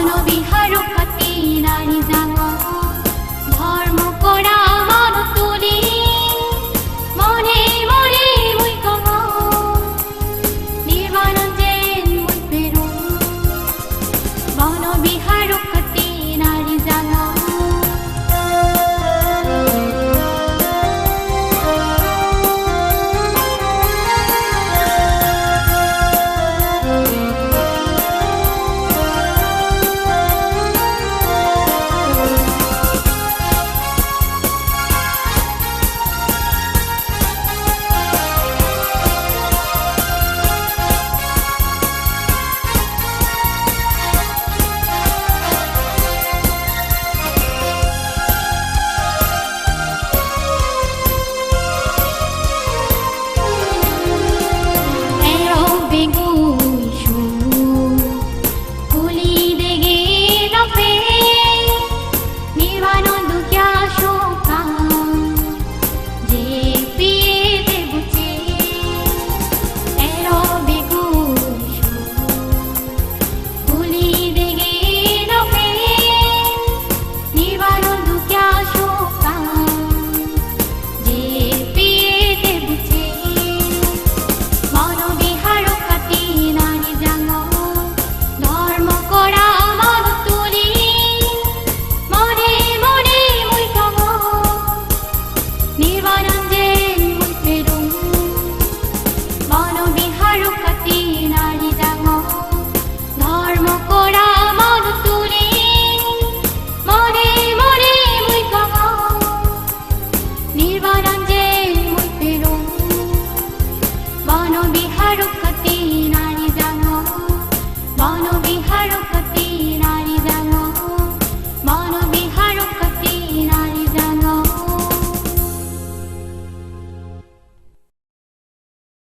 বন বিহার কতি নারী জাঙ I don't